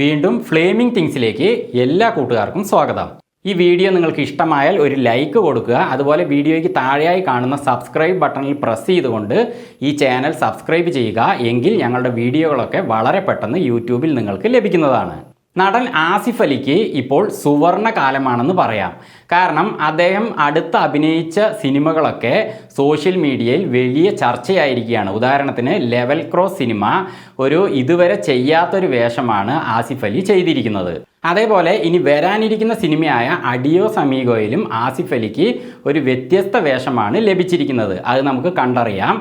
വീണ്ടും ഫ്ലേമിംഗ് തിങ്സിലേക്ക് എല്ലാ കൂട്ടുകാർക്കും സ്വാഗതം. ഈ വീഡിയോ നിങ്ങൾക്ക് ഇഷ്ടമായാൽ ഒരു ലൈക്ക് കൊടുക്കുക. അതുപോലെ വീഡിയോയ്ക്ക് താഴെയായി കാണുന്ന സബ്സ്ക്രൈബ് ബട്ടണിൽ പ്രസ് ചെയ്തുകൊണ്ട് ഈ ചാനൽ സബ്സ്ക്രൈബ് ചെയ്യുക. എങ്കിൽ ഞങ്ങളുടെ വീഡിയോകളൊക്കെ വളരെ പെട്ടെന്ന് യൂട്യൂബിൽ നിങ്ങൾക്ക് ലഭിക്കുന്നതാണ്. നടൻ ആസിഫ് അലിക്ക് ഇപ്പോൾ സുവർണ കാലമാണെന്ന് പറയാം. കാരണം അദ്ദേഹം അടുത്ത് അഭിനയിച്ച സിനിമകളൊക്കെ സോഷ്യൽ മീഡിയയിൽ വലിയ ചർച്ചയായിരിക്കുകയാണ്. ഉദാഹരണത്തിന് ലെവൽ ക്രോസ് സിനിമ ഒരു ഇതുവരെ ചെയ്യാത്തൊരു വേഷമാണ് ആസിഫ് അലി ചെയ്തിരിക്കുന്നത്. അതേപോലെ ഇനി വരാനിരിക്കുന്ന സിനിമയായ അഡിയോ സമീഗോയിലും ആസിഫ് അലിക്ക് ഒരു വ്യത്യസ്ത വേഷമാണ് ലഭിച്ചിരിക്കുന്നത്. അത് നമുക്ക് കണ്ടറിയാം.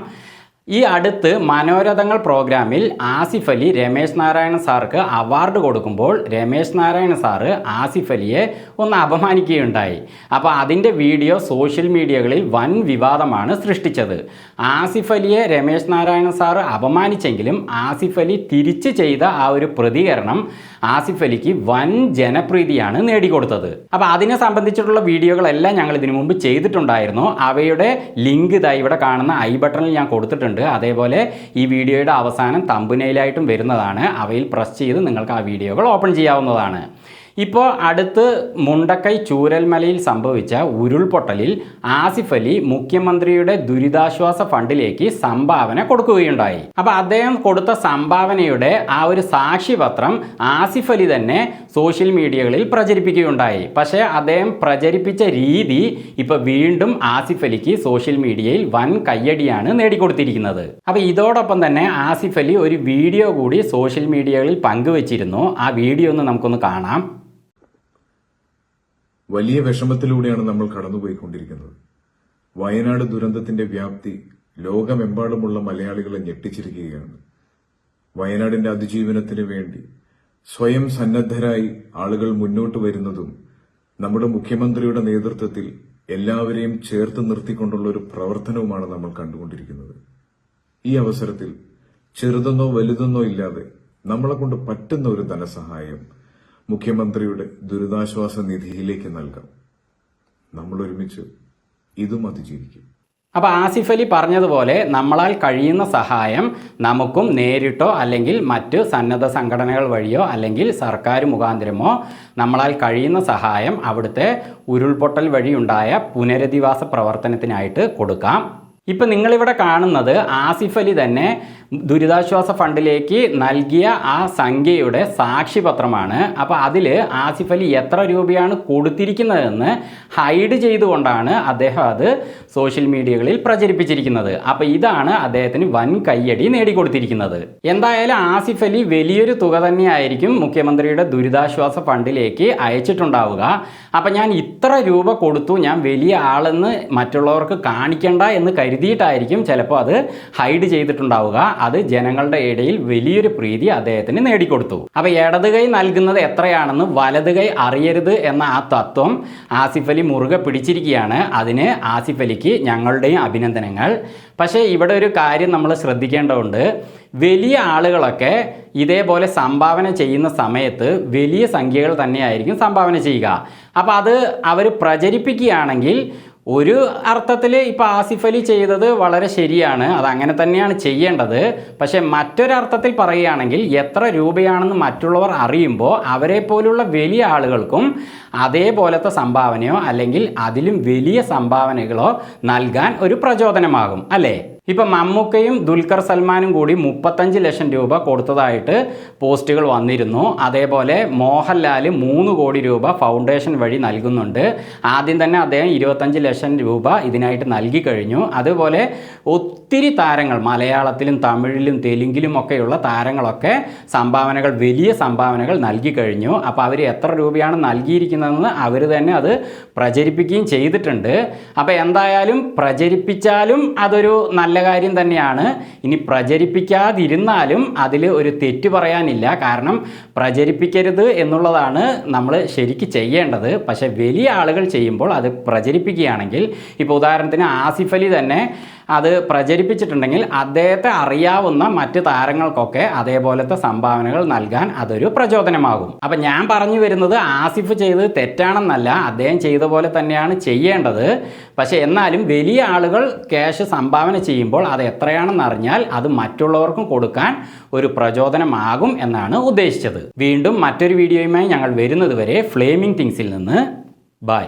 ഈ അടുത്ത് മനോരഥങ്ങൾ പ്രോഗ്രാമിൽ ആസിഫ് അലി രമേശ് നാരായണ സാർക്ക് അവാർഡ് കൊടുക്കുമ്പോൾ രമേശ് നാരായണ സാറ് ആസിഫ് അലിയെ ഒന്ന് അപമാനിക്കുകയുണ്ടായി. അപ്പോൾ അതിന്റെ വീഡിയോ സോഷ്യൽ മീഡിയകളിൽ വൻ വിവാദമാണ് സൃഷ്ടിച്ചത്. ആസിഫ് അലിയെ രമേശ് നാരായണ സാറ് അപമാനിച്ചെങ്കിലും ആസിഫ് അലി തിരിച്ച് ചെയ്ത ആ ഒരു പ്രതികരണം ആസിഫ് അലിക്ക് വൻ ജനപ്രീതിയാണ് നേടിക്കൊടുത്തത്. അപ്പോൾ അതിനെ സംബന്ധിച്ചിട്ടുള്ള വീഡിയോകളെല്ലാം ഞങ്ങൾ ഇതിനു മുമ്പ് ചെയ്തിട്ടുണ്ടായിരുന്നു. അവയുടെ ലിങ്ക് ഇതാ ഇവിടെ കാണുന്ന ഐ ബട്ടണിൽ ഞാൻ കൊടുത്തിട്ടുണ്ട്. അതേപോലെ ഈ വീഡിയോയുടെ അവസാനം തമ്പുനയിലായിട്ടും വരുന്നതാണ്. അവയിൽ പ്രസ് ചെയ്ത് നിങ്ങൾക്ക് ആ വീഡിയോകൾ ഓപ്പൺ ചെയ്യാവുന്നതാണ്. ഇപ്പോൾ അടുത്ത് മുണ്ടക്കൈ ചൂരൽമലയിൽ സംഭവിച്ച ഉരുൾപൊട്ടലിൽ ആസിഫ് അലി മുഖ്യമന്ത്രിയുടെ ദുരിതാശ്വാസ ഫണ്ടിലേക്ക് സംഭാവന കൊടുക്കുകയുണ്ടായി. അപ്പോൾ അദ്ദേഹം കൊടുത്ത സംഭാവനയുടെ ആ ഒരു സാക്ഷിപത്രം ആസിഫ് അലി തന്നെ സോഷ്യൽ മീഡിയകളിൽ പ്രചരിപ്പിക്കുകയുണ്ടായി. പക്ഷേ അദ്ദേഹം പ്രചരിപ്പിച്ച രീതി ഇപ്പോൾ വീണ്ടും ആസിഫ് അലിക്ക് സോഷ്യൽ മീഡിയയിൽ വൻ കയ്യടിയാണ് നേടിക്കൊടുത്തിരിക്കുന്നത്. അപ്പോൾ ഇതോടൊപ്പം തന്നെ ആസിഫ് അലി ഒരു വീഡിയോ കൂടി സോഷ്യൽ മീഡിയകളിൽ പങ്കുവച്ചിരുന്നു. ആ വീഡിയോ ഒന്ന് നമുക്കൊന്ന് കാണാം. വലിയ വിഷമത്തിലൂടെയാണ് നമ്മൾ കടന്നുപോയിക്കൊണ്ടിരിക്കുന്നത്. വയനാട് ദുരന്തത്തിന്റെ വ്യാപ്തി ലോകമെമ്പാടുമുള്ള മലയാളികളെ ഞെട്ടിച്ചിരിക്കുകയാണ്. വയനാടിന്റെ അതിജീവനത്തിന് വേണ്ടി സ്വയം സന്നദ്ധരായി ആളുകൾ മുന്നോട്ട് വരുന്നതും നമ്മുടെ മുഖ്യമന്ത്രിയുടെ നേതൃത്വത്തിൽ എല്ലാവരെയും ചേർത്ത് നിർത്തിക്കൊണ്ടുള്ള ഒരു പ്രവർത്തനവുമാണ് നമ്മൾ കണ്ടുകൊണ്ടിരിക്കുന്നത്. ഈ അവസരത്തിൽ ചെറുതെന്നോ വലുതെന്നോ ഇല്ലാതെ നമ്മളെ കൊണ്ട് പറ്റുന്ന ഒരു ധനസഹായം മുഖ്യമന്ത്രിയുടെ ദുരിതാശ്വാസ നിധിയിലേക്ക് നൽകാം നമ്മൾ ഒരുമിച്ച് ഇതും അതിജീവിക്കും. അപ്പോൾ ആസിഫ് അലി പറഞ്ഞതുപോലെ നമ്മളാൽ കഴിയുന്ന സഹായം നമുക്കും നേരിട്ടോ അല്ലെങ്കിൽ മറ്റ് സന്നദ്ധ സംഘടനകൾ വഴിയോ അല്ലെങ്കിൽ സർക്കാർ മുഖാന്തരമോ നമ്മളാൽ കഴിയുന്ന സഹായം അവിടുത്തെ ഉരുൾപൊട്ടൽ വഴിയുണ്ടായ പുനരധിവാസ പ്രവർത്തനത്തിനായിട്ട് കൊടുക്കാം. ഇപ്പം നിങ്ങളിവിടെ കാണുന്നത് ആസിഫ് അലി തന്നെ ദുരിതാശ്വാസ ഫണ്ടിലേക്ക് നൽകിയ ആ സംഖ്യയുടെ സാക്ഷിപത്രമാണ്. അപ്പോൾ അതിൽ ആസിഫ് അലി എത്ര രൂപയാണ് കൊടുത്തിരിക്കുന്നതെന്ന് ഹൈഡ് ചെയ്തുകൊണ്ടാണ് അദ്ദേഹം അത് സോഷ്യൽ മീഡിയകളിൽ പ്രചരിപ്പിച്ചിരിക്കുന്നത്. അപ്പോൾ ഇതാണ് അദ്ദേഹത്തിന് വൻ കയ്യടി നേടിക്കൊടുത്തിരിക്കുന്നത്. എന്തായാലും ആസിഫ് അലി വലിയൊരു തുക തന്നെയായിരിക്കും മുഖ്യമന്ത്രിയുടെ ദുരിതാശ്വാസ ഫണ്ടിലേക്ക് അയച്ചിട്ടുണ്ടാവുക. അപ്പം ഞാൻ ഇത്ര രൂപ കൊടുത്തു ഞാൻ വലിയ ആളെന്ന് മറ്റുള്ളവർക്ക് കാണിക്കണ്ട എന്ന് കരുതിയിട്ടായിരിക്കും ചിലപ്പോൾ അത് ഹൈഡ് ചെയ്തിട്ടുണ്ടാവുക. അത് ജനങ്ങളുടെ ഇടയിൽ വലിയൊരു പ്രീതി അദ്ദേഹത്തിന് നേടിക്കൊടുത്തു. അപ്പോൾ ഇടത് കൈ നൽകുന്നത് എത്രയാണെന്ന് വലത് കൈ അറിയരുത് എന്ന ആ തത്വം ആസിഫ് അലി മുറുകെ പിടിച്ചിരിക്കുകയാണ്. അതിന് ആസിഫ് അലിക്ക് ഞങ്ങളുടെയും അഭിനന്ദനങ്ങൾ. പക്ഷേ ഇവിടെ ഒരു കാര്യം നമ്മൾ ശ്രദ്ധിക്കേണ്ടതുണ്ട്. വലിയ ആളുകളൊക്കെ ഇതേപോലെ സംഭാവന ചെയ്യുന്ന സമയത്ത് വലിയ സംഖ്യകൾ തന്നെയായിരിക്കും സംഭാവന ചെയ്യുക. അപ്പോൾ അത് അവർ പ്രചരിപ്പിക്കുകയാണെങ്കിൽ ഒരു അർത്ഥത്തിൽ ഇപ്പോൾ ആസിഫ് അലി ചെയ്തത് വളരെ ശരിയാണ്. അത് അങ്ങനെ തന്നെയാണ് ചെയ്യേണ്ടത്. പക്ഷേ മറ്റൊരർത്ഥത്തിൽ പറയുകയാണെങ്കിൽ എത്ര രൂപയാണെന്ന് മറ്റുള്ളവർ അറിയുമ്പോൾ അവരെ പോലുള്ള വലിയ ആളുകൾക്കും അതേപോലത്തെ സംഭാവനയോ അല്ലെങ്കിൽ അതിലും വലിയ സംഭാവനകളോ നൽകാൻ ഒരു പ്രചോദനമാകും. അല്ലേ? ഇപ്പം മമ്മൂക്കയും ദുൽഖർ സൽമാനും കൂടി മുപ്പത്തഞ്ച് ലക്ഷം രൂപ കൊടുത്തതായിട്ട് പോസ്റ്റുകൾ വന്നിരുന്നു. അതേപോലെ മോഹൻലാൽ മൂന്ന് കോടി രൂപ ഫൗണ്ടേഷൻ വഴി നൽകുന്നുണ്ട്. ആദ്യം തന്നെ അദ്ദേഹം ഇരുപത്തഞ്ച് ലക്ഷം രൂപ ഇതിനായിട്ട് നൽകി കഴിഞ്ഞു. അതുപോലെ ഒത്തിരി താരങ്ങൾ മലയാളത്തിലും തമിഴിലും തെലുങ്കിലും ഒക്കെയുള്ള താരങ്ങളൊക്കെ സംഭാവനകൾ വലിയ സംഭാവനകൾ നൽകി കഴിഞ്ഞു. അപ്പോൾ അവർ എത്ര രൂപയാണ് നൽകിയിരിക്കുന്നതെന്ന് അവർ തന്നെ അത് പ്രചരിപ്പിക്കുകയും ചെയ്തിട്ടുണ്ട്. അപ്പോൾ എന്തായാലും പ്രചരിപ്പിച്ചാലും അതൊരു നല്ല കാര്യം തന്നെയാണ്. ഇനി പ്രചരിപ്പിക്കാതിരുന്നാലും അതിൽ ഒരു തെറ്റ് പറയാനില്ല. കാരണം പ്രചരിപ്പിക്കരുത് എന്നുള്ളതാണ് നമ്മൾ ശരിക്ക് ചെയ്യേണ്ടത്. പക്ഷേ വലിയ ആളുകൾ ചെയ്യുമ്പോൾ അത് പ്രചരിപ്പിക്കുകയാണെങ്കിൽ ഇപ്പോൾ ഉദാഹരണത്തിന് ആസിഫ് അലി തന്നെ അത് പ്രചരിപ്പിച്ചിട്ടുണ്ടെങ്കിൽ അദ്ദേഹത്തെ അറിയാവുന്ന മറ്റ് താരങ്ങൾക്കൊക്കെ അതേപോലത്തെ സംഭാവനകൾ നൽകാൻ അതൊരു പ്രചോദനമാകും. അപ്പം ഞാൻ പറഞ്ഞു വരുന്നത് ആസിഫ് ചെയ്ത് തെറ്റാണെന്നല്ല അദ്ദേഹം ചെയ്ത പോലെ തന്നെയാണ് ചെയ്യേണ്ടത്. പക്ഷേ എന്നാലും വലിയ ആളുകൾ ക്യാഷ് സംഭാവന ചെയ്യുമ്പോൾ അത് എത്രയാണെന്ന് അറിഞ്ഞാൽ അത് മറ്റുള്ളവർക്കും കൊടുക്കാൻ ഒരു പ്രചോദനമാകും എന്നാണ് ഉദ്ദേശിച്ചത്. വീണ്ടും മറ്റൊരു വീഡിയോയുമായി ഞങ്ങൾ വരുന്നതുവരെ ഫ്ലേമിംഗ് തിങ്സിൽ നിന്ന്. ബൈ